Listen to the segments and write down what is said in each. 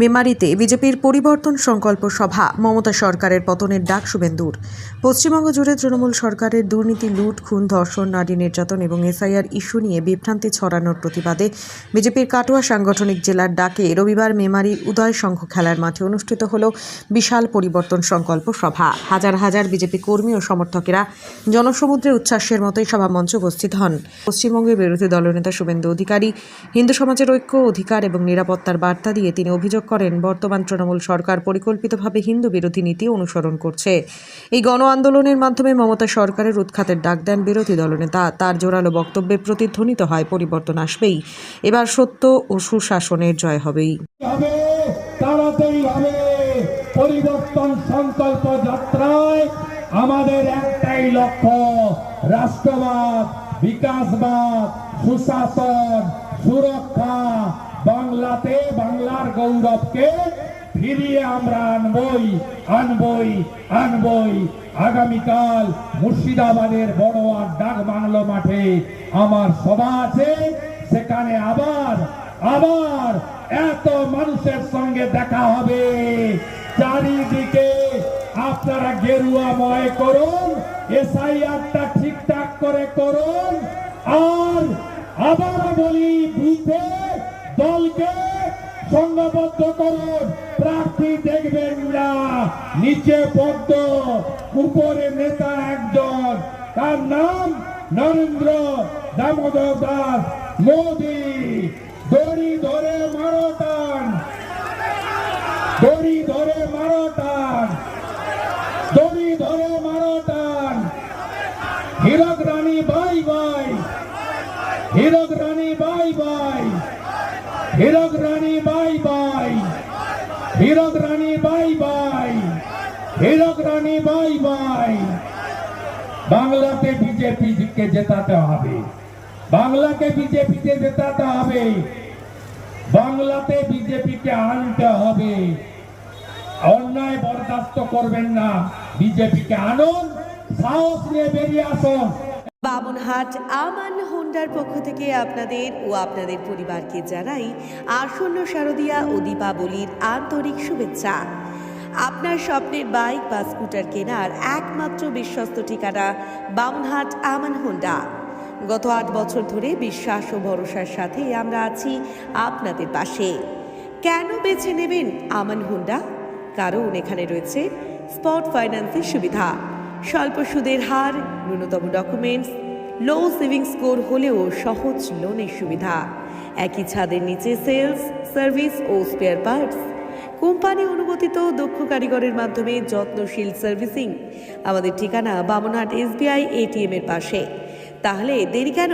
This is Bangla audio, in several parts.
মেমারিতে বিজেপির পরিবর্তন সংকল্প সভা। মমতা সরকারের পতনের ডাক শুভেন্দুর। পশ্চিমবঙ্গ জুড়ে তৃণমূল সরকারের দুর্নীতি, লুট, খুন, ধর্ষণ, নারী নির্যাতন এবং এসআইআর ইস্যু নিয়ে বিভ্রান্তি ছড়ানোর প্রতিবাদে বিজেপির কাটোয়া সাংগঠনিক জেলার ডাকে রবিবার মেমারি উদয় সংঘ খেলার মাঠে অনুষ্ঠিত হল বিশাল পরিবর্তন সংকল্প সভা। হাজার হাজার বিজেপি কর্মী ও সমর্থকেরা জনসমুদ্রে উচ্ছ্বাসের মতোই সভা মঞ্চে উপস্থিত হন। পশ্চিমবঙ্গের বিরোধী দলনেতা শুভেন্দু অধিকারী, হিন্দু সমাজের ঐক্য, অধিকার এবং নিরাপত্তার বার্তা দিয়ে তিনি অভিযোগ করেন বর্তমান তৃণমূল সরকার। পরিকল্পিতভাবে হিন্দু বিরোধী নীতি অনুসরণ করছে। এই গণ আন্দোলনের মাধ্যমে মমতা সরকারের উৎখাতের ডাক দেন বিরোধী দলনেতা তার জোরালো বক্তব্যে প্রতিধ্বনিত হয়, পরিবর্তন আসবেই। এবার সত্য ও সুশাসনের জয় হবেই। পরিবর্তন সংকল্প যাত্রায় আমাদের একটাই লক্ষ্য, রাষ্ট্রবাদ, বিকাশবাদ, সুশাসন, সুরক্ষা। বাংলাতে বাংলার গৌরবকে ফিরিয়ে আমরা আনবই আনবই আনবই। আগামীকাল মুর্শিদাবাদের বড়োয়ার ডাক বাংলো মাঠে আমার সভা আছে। সেখানে আবার আবার এত মানুষের সঙ্গে দেখা হবে। চারিদিকে আপনারা গেরুয়াময় করুন, এসআইআরটা ঠিকঠাক করে করুন। আর আবার বলি, বুথে দলকে সংঘবদ্ধ করুন প্রার্থী দেখবেন না নিচে পদ্ম, উপরে নেতা একজন। তার নাম নরেন্দ্র দামোদর দাস। মোদি, দড়ি ধরে মারো টান দড়ি ধরে মারো টান দড়ি ধরে মারো টান Hirak Rani, bye bye. Hirak Rani, bye bye. Hirak Rani, bye bye. Hirak Rani, bye bye. Hirak Rani, bye bye. বাংলাতে বিজেপি কে জেতাতে হবে। বাংলাকে বিজেপিতে জেতাতে হবে। বাংলাতে বিজেপিকে আনতে হবে। অন্যায় বরদাস্ত করবেন না। বিজেপিকে আনুন, সাহস নিয়ে বেরিয়ে আসুন। বামনহাট আমান হোন্ডার পক্ষ থেকে আপনাদের ও আপনাদের পরিবারকে জানাই আসন্ন শারদীয়া ও দীপাবলির আন্তরিক শুভেচ্ছা। আপনার স্বপ্নের বাইক বা স্কুটার কেনার একমাত্র বিশ্বস্ত ঠিকানা বামনহাট আমান হোন্ডা। গত আট বছর ধরে বিশ্বাস ও ভরসার সাথে আমরা আছি আপনাদের পাশে। কেন বেছে নেবেন আমান হোন্ডা? কারণ এখানে রয়েছে স্পট ফাইন্যান্সের সুবিধা। স্বল্প সুদের হার, ন্যূনতম ডকুমেন্টস লো সেভিং স্কোর হলেও সহজ লোনের সুবিধা। একই ছাদের নিচে সেলস সার্ভিস ও স্পেয়ার পার্টস কোম্পানি অনুমোদিত দক্ষ কারিগরের মাধ্যমে যত্নশীল সার্ভিসিং আমাদের ঠিকানা বামনহাট এসবিআই এটিএম এর পাশে। তাহলে দেরি কেন?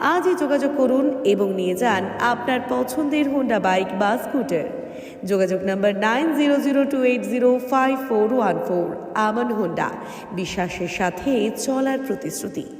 আজই যোগাযোগ করুন এবং নিয়ে যান আপনার পছন্দের হোন্ডা বাইক বা স্কুটার যোগাযোগ number nine zero zero two eight zero five four one four. Aman Honda বিশ্বাসের সাথে চলার প্রতিশ্রুতি।